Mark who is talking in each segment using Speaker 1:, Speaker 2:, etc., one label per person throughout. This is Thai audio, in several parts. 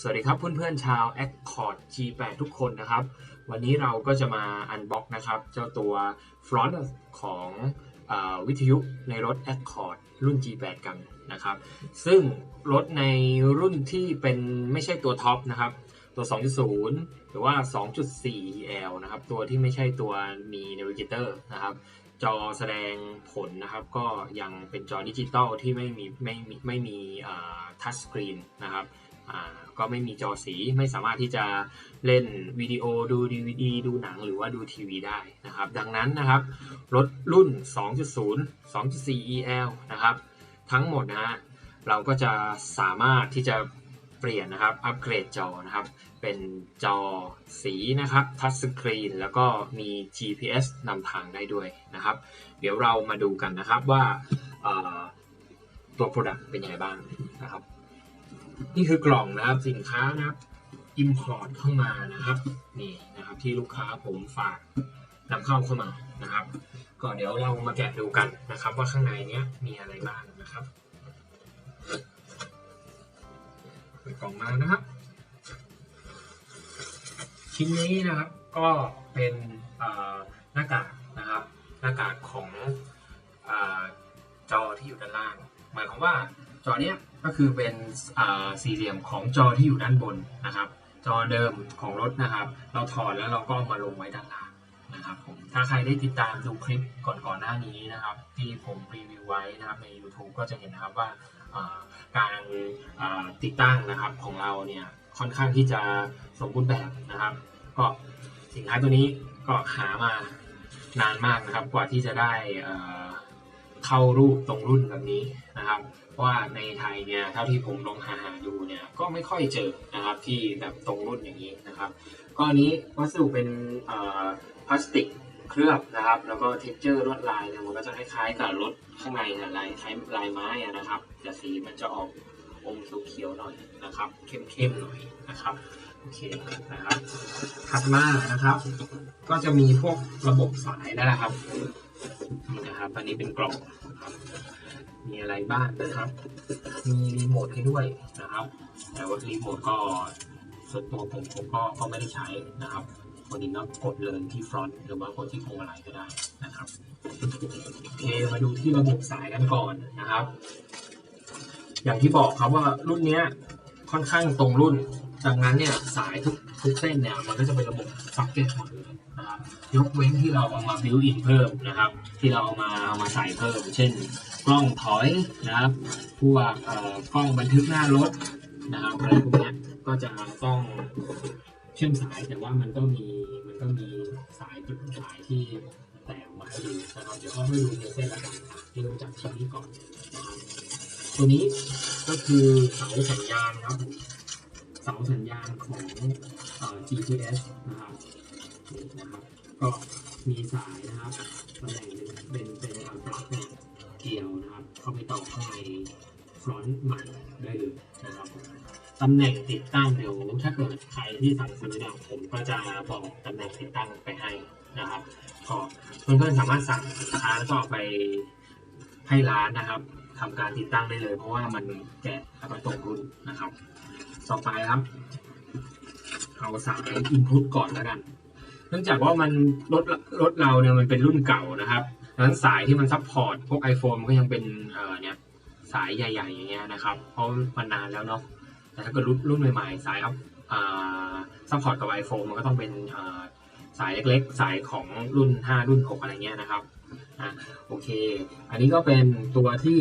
Speaker 1: สวัสดีครับเพื่อนๆชาว Accord G8 ทุกคนนะครับ วันนี้เราก็จะมาอันบ็อกนะครับ เจ้าตัวฟรอนต์ของอวิทยุในรถ Accord รุ่น G8 กันนะครับ ซึ่งรถในรุ่นที่เป็นไม่ใช่ตัวท็อปนะครับ ตัว 2.0 หรือว่า 2.4 L นะครับ ตัวที่ไม่ใช่ตัวมี Navigator นะครับ จอแสดงผลนะครับ ก็ยังเป็นจอดิจิตอลที่ไม่มีไม่มีไม่มีทัชสกรีนนะครับ ก็ไม่มีจอสีไม่สามารถที่จะเล่นวิดีโอดู DVD ดูหนังหรือว่าดูทีวีได้นะครับ ดังนั้นนะครับ รถรุ่น 2.0 2.4 EL นะครับ ทั้งหมดนะฮะเราก็จะสามารถที่จะเปลี่ยนนะครับ อัปเกรดจอนะครับ เป็นจอสีนะครับ ทัชสกรีน แล้วก็มี GPS นำทางได้ด้วยนะครับ เดี๋ยวเรามาดูกันนะครับว่าตัว Product เป็นยังไงบ้างนะครับ นี่คือกล่องนะครับสินค้านะครับ Import เข้ามานะครับนี่นะครับที่ลูกค้าผมฝากนำเข้าเข้ามานะครับ ก็เดี๋ยวเรามาแกะดูกันนะครับ ว่าข้างในเนี้ยมีอะไรบ้างนะครับเปิดกล่องมานะครับ ชิ้นนี้นะครับก็เป็นหน้ากากนะครับหน้ากากของอจอที่อยู่ด้านล่าง หมายความว่า จอเนี้ยก็คือเป็นสี่เหลี่ยมของจอที่อยู่ด้านบนนะครับ จอเดิมของรถนะครับ เราถอดแล้วเราก็มาลงไว้ด้านล่างนะครับผมถ้าใครได้ติดตามดูคลิปก่อนๆหน้านี้นะครับ ที่ผมรีวิวไว้นะครับใน YouTube ก็จะเห็นนะครับว่าการติดตั้งนะครับของเราเนี่ยค่อนข้างที่จะสมบูรณ์แบบนะครับ ก็สินค้าตัวนี้ก็หามานานมากนะครับกว่าที่จะได้ เข้ารูปตรงรุ่นแบบนี้นะครับว่าในไทยเนี่ยเท่าที่ผมลองหาหาดูเนี่ยก็ไม่ค่อยเจอนะครับที่แบบตรงรุ่นอย่างนี้นะครับก้อนนี้วัสดุเป็นพลาสติกเคลือบนะครับ แล้วก็เท็กเจอร์ลวดลายเนี่ยมันก็จะคล้ายๆกับรถข้างในลายคล้ายลายไม้นะครับแต่สีมันจะออก อมเขียวๆหน่อยนะครับเข้มๆหน่อยนะครับโอเคนะครับถัดมานะครับ ก็จะมีพวกระบบสายนั่นแหละครับนี่นะครับอันนี้เป็นกล่องนะครับมีอะไรบ้างนะครับ มีรีโมทให้ด้วยนะครับ แต่ว่ารีโมทก็ส่วนตัวผมผมก็ก็ไม่ได้ใช้นะครับคนนี้ก็กดเลยที่ฟรอนต์หรือว่ากดที่พวงมาลัยก็ได้นะครับโอเคมาดูที่ระบบสายกันก่อนนะครับ อย่างที่บอกครับว่ารุ่นเนี้ยค่อนข้างตรงรุ่น ดังนั้นเนี่ยสายทุกทุกเส้นเนี่ยมันก็จะเป็นระบบซ็อกเก็ตหมดเลยนะครับยกเว้นที่เราเอามาบิวอินเพิ่มนะครับ ที่เราเอามาเอามาใส่เพิ่ม เช่น กล้องถอยนะครับพวกเอ่อกล้องบันทึกหน้ารถนะครับอะไรพวกนี้ก็จะต้องเชื่อมสายแต่ว่ามันก็มีมันก็มีสายจุดสายที่แตกออกมาให้ดูนะครับเดี๋ยวก็ไม่ดูในเส้นละกันเริ่มจากชิ้นนี้ก่อนนะครับ ตัวนี้ก็คือเสาสัญญาณครับเสาสัญญาณของอ GPS นะครับนี่นะครับ ก็มีสายนะครับตำแหน่งหนึ่งเป็นเป็นทางปลั๊กเนี่ยเกลียวนะครับ เข้าไปต่อข้างในฟรอนต์ใหม่ได้เลยนะครับตำแหน่งติดตั้งเดี๋ยวถ้าเกิดใครที่สั่งซื้อเนี่ยผมก็จะบอกตำแหน่งติดตั้งไปให้นะครับก็เพื่อนๆสามารถสั่งสินค้าแล้วก็ไปให้ร้านนะครับ ทำการติดตั้งได้เลย เพราะว่ามันแกะแล้วก็ตรงรุ่นนะครับ ต่อไปครับ เอาสายอินพุตก่อนแล้วกัน เนื่องจากว่ามันรถรถเราเนี่ยมันเป็นรุ่นเก่านะครับดังนั้นสายที่มันซัพพอร์ตพวก iPhone มันก็ยังเป็นเอ่อเนี่ยสายใหญ่ ๆ อย่างเงี้ยนะครับเพราะมันนานแล้วเนาะแต่ถ้าเกิดรุ่นรุ่นใหม่ๆสายอัพซัพพอร์ตกับ iPhone มันก็ต้องเป็นสายเล็กๆ สายของรุ่น 5 รุ่น 6 อะไรเงี้ยนะครับ อะโอเค อันนี้ก็เป็นตัวที่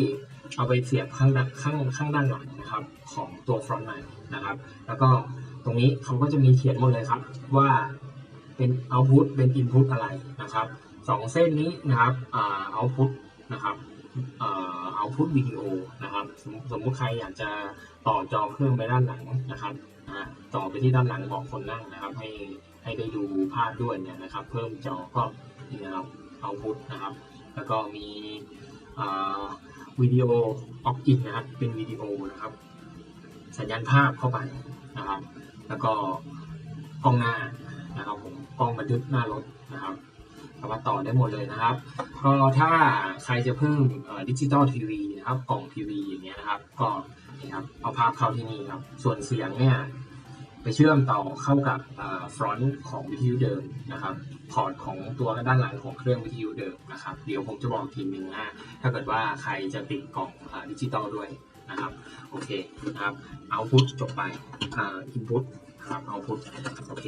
Speaker 1: เอาไปเสียบข้างด้านข้างข้างด้านหลังนะครับ ของตัวฟรอนต์ใหม่นะครับ แล้วก็ตรงนี้เขาก็จะมีเขียนหมดเลยครับ ว่าเป็น output เป็น input อะไรนะครับสองเส้นนี้นะครับอ่า output นะครับอ่า output วิดีโอนะครับสมสมมติใครอยากจะต่อจอเครื่องไปด้านหลังนะครับต่อไปที่ด้านหลังของคนนั่งนะครับ ให้ให้ได้ดูภาพด้วยเนี่ยนะครับ เพิ่มจอก็นี่นะครับ output นะครับ แล้วก็มีวิดีโอ opt in นนะครับ เป็นวิดีโอนะครับ สัญญาณภาพเข้าไปนะครับ แล้วก็กล้องหน้านะครับผมกล้องบันทึกหน้ารถนะครับสามารถต่อได้หมดเลยนะครับ ก็ถ้าใครจะเพิ่มดิจิตอลทีวีนะครับกล่องทีวีอย่างเงี้ยนะครับ ก็นี่ครับเอาภาพเข้าที่นี่ครับ ส่วนเสียงเนี่ย ไปเชื่อมต่อเข้ากับฟรอนต์ของวิทยุเดิมนะครับพอร์ตของตัวด้านหลังของเครื่องวิทยุเดิมนะครับเดี๋ยวผมจะบอกทีหนึ่งนะถ้าเกิดว่าใครจะติดกล่องดิจิตอลด้วยนะครับโอเคนะครับเอาพุตจบไปอินพุตครับเอาพุตโอเค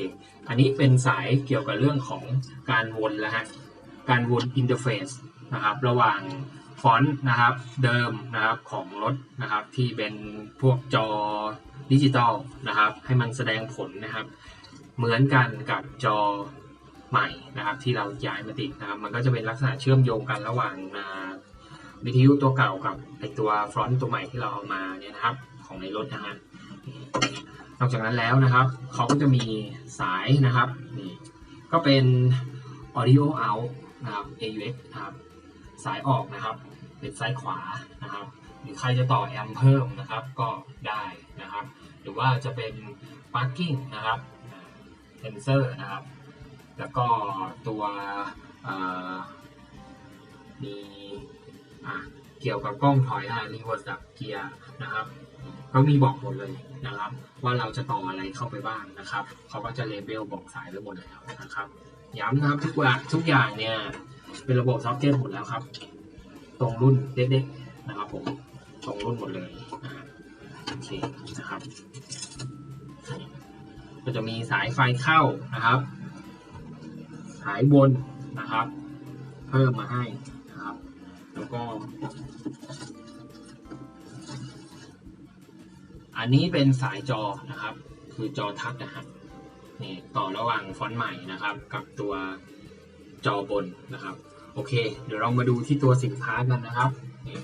Speaker 1: อันนี้เป็นสายเกี่ยวกับเรื่องของการวนแล้วฮะการวนอินเทอร์เฟซนะครับระหว่าง ฟอนต์นะครับเดิมนะครับของรถนะครับที่เป็นพวกจอดิจิตอลนะครับ ให้มันแสดงผลนะครับ เหมือนกันกับจอใหม่นะครับ ที่เราย้ายมาติดนะครับมันก็จะเป็นลักษณะเชื่อมโยงกันระหว่างวิทยุตัวเก่ากับไอตัวฟรอนต์ตัวใหม่ที่เราเอามาเนี่ยนะครับของในรถนะฮะนอกจากนั้นแล้วนะครับเขาก็จะมีสายนะครับนี่ก็เป็น audio out นะครับ AUX นะครับ สายออกนะครับเป็นซ้ายขวานะครับหรือใครจะต่อแอมเพิ่มนะครับก็ได้นะครับ หรือว่าจะเป็น parking นะครับเซนเซอร์นะครับ แล้วก็ตัวมีเกี่ยวกับกล้องถอยอะรีเวิร์สดับเกียร์นะครับเขามีบอกหมดเลยนะครับ ว่าเราจะต่ออะไรเข้าไปบ้างนะครับเขาก็จะเลเบลบอกสายไว้หมดแล้วนะครับย้ำนะครับทุกอย่างทุกอย่างเนี่ย เป็นระบบซ็อกเก็ตหมดแล้วครับ ตรงรุ่นเด็กๆนะครับผมตรงรุ่นหมดเลยโอเคนะครับ ก็จะมีสายไฟเข้านะครับ สายบนนะครับ เพิ่มมาให้นะครับ แล้วก็อันนี้เป็นสายจอนะครับ คือจอทัชนะครับนี่ต่อระหว่างฟอนต์ใหม่นะครับ กับตัว จอบนนะครับ โอเค เดี๋ยวเรามาดูที่ตัวสินค้ากันนะครับนี่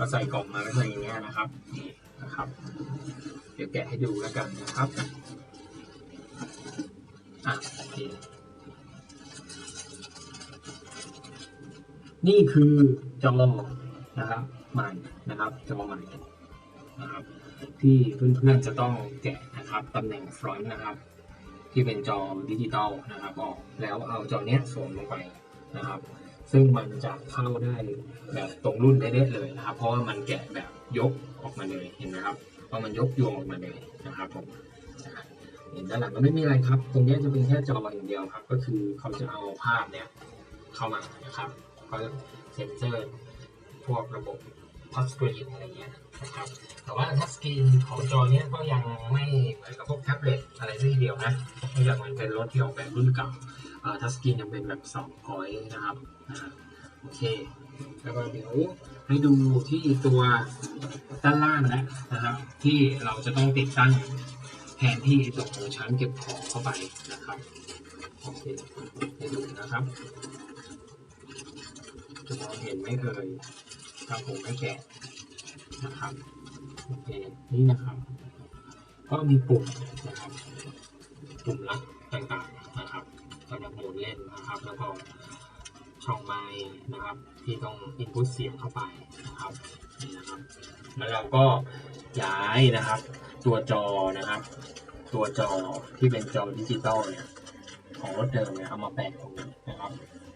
Speaker 1: ก็ใส่กล่องมาแล้วอย่างเงี้ยนะครับนี่นะครับ เดี๋ยวแกะให้ดูแล้วกันนะครับอะโอเคนี่คือจอนะครับใหม่นะครับจอใหม่นะครับที่เพื่อนๆจะต้องแกะนะครับตำแหน่งฟรอนต์นะครับ ที่เป็นจอดิจิตอลนะครับออกแล้วเอาจอเนี้ยสวมลงไปนะครับ ซึ่งมันจะเข้าได้แบบตรงรุ่นได้เลยนะครับ เพราะว่ามันแกะแบบยกออกมาเลยเห็นไหมครับเพราะมันยกยวงออกมาเลยนะครับผมเห็นด้านหลังก็ไม่มีอะไรครับ ตรงนี้จะเป็นแค่จออย่างเดียวครับ ก็คือเขาจะเอาภาพเนี่ยเข้ามานะครับก็เซ็นเซอร์พวกระบบทัสกรีนอะไรเงี้ย นะครับ แต่ว่าทัชสกรีนของจอเนี้ยก็ยังไม่เหมือนกับพวกแท็บเล็ตอะไรทีเดียวนะเนื่องจากมันเป็นรถที่ออกแบบรุ่นเก่าทัชสกรีนยังเป็นแบบ2พอยต์นะครับโอเค แล้วก็เดี๋ยวให้ดูที่ตัวด้านล่างนะนะครับ ที่เราจะต้องติดตั้งแทนที่ตัวของชั้นเก็บของเข้าไปนะครับโอเคให้ดูนะครับจะมองเห็นไหมเอ่ยครับผมไม่แกะ นะครับโอเคนี่นะครับ ก็มีปุ่มนะครับปุ่มลัดต่างๆนะครับสำหรับโหมดเล่นนะครับ แล้วก็ช่องไม้นะครับ ที่ต้องอินพุตเสียงเข้าไปนะครับนี่นะครับแล้วเราก็ย้ายนะครับ ตัวจอนะครับ ตัวจอที่เป็นจอดิจิตอลเนี่ยของรถเดิมเนี่ยเอามาแปะตรงนี้นะครับ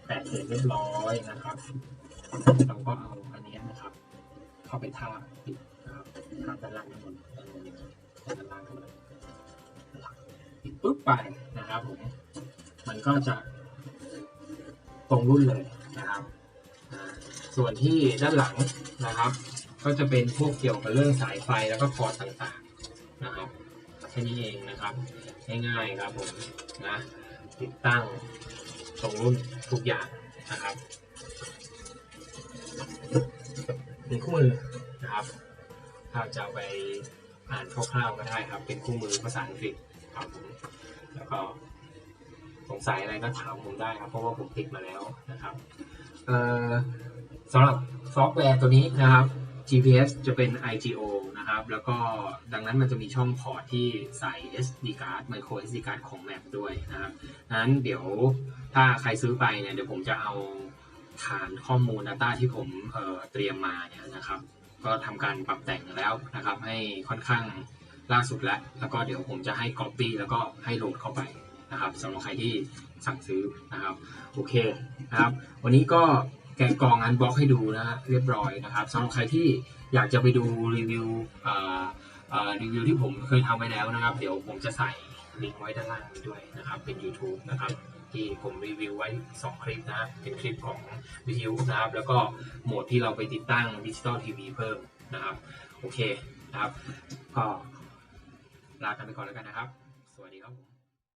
Speaker 1: แปะเสร็จเรียบร้อยนะครับเราก็เอา เข้าไปทาปิดนะครับทาด้านล่างทั้งหมดด้านบนด้านล่างทั้งหมดนะครับปิดปุ๊บไปนะครับผมมันก็จะตรงรุ่นเลยนะครับส่วนที่ด้านหลังนะครับ ก็จะเป็นพวกเกี่ยวกับเรื่องสายไฟแล้วก็พอร์ตต่างๆนะครับแค่นี้เองนะครับง่ายๆครับผมนะติดตั้งตรงรุ่นทุกอย่างนะครับ เป็นคู่มือนะครับถ้าจะไปอ่านคร่าวๆก็ได้ครับ เป็นคู่มือภาษาอังกฤษครับผมแล้วก็สงสัยอะไรก็ถามผมได้ครับ เพราะว่าผมติดมาแล้วนะครับสำหรับซอฟต์แวร์ตัวนี้นะครับ GPS จะเป็น IGO นะครับ แล้วก็ดังนั้นมันจะมีช่องพอร์ตที่ใส่ SD card micro SD card ของ Mac ด้วยนะครับนั้นเดี๋ยวถ้าใครซื้อไปเนี่ยเดี๋ยวผมจะเอา ฐานข้อมูล Data ที่ผมเเตรียมมาเนี่ยนะครับ ก็ทำการปรับแต่งแล้วนะครับ ให้ค่อนข้างล่าสุดแล้ว แล้วก็เดี๋ยวผมจะให้ Copy แล้วก็ให้โหลดเข้าไปนะครับสำหรับใครที่สั่งซื้อนะครับโอเคนะครับ วันนี้ก็แกะกล่องอันบล็อกให้ดูนะฮะเรียบร้อยนะครับสำหรับใครที่อยากจะไปดูรีวิวอ่อเอ่อรีวิวที่ผมเคยทำไปแล้วนะครับ เดี๋ยวผมจะใส่ลิงก์ไว้ด้านล่างด้วยนะครับ เป็น YouTube นะครับ ที่ผมรีวิวไว้ 2 คลิปนะเป็นคลิปของวิทยุนะครับ แล้วก็โหมดที่เราไปติดตั้งดิจิตอลทีวีเพิ่มนะครับ โอเคนะครับ ก็ลากันไปก่อนแล้วกันนะครับ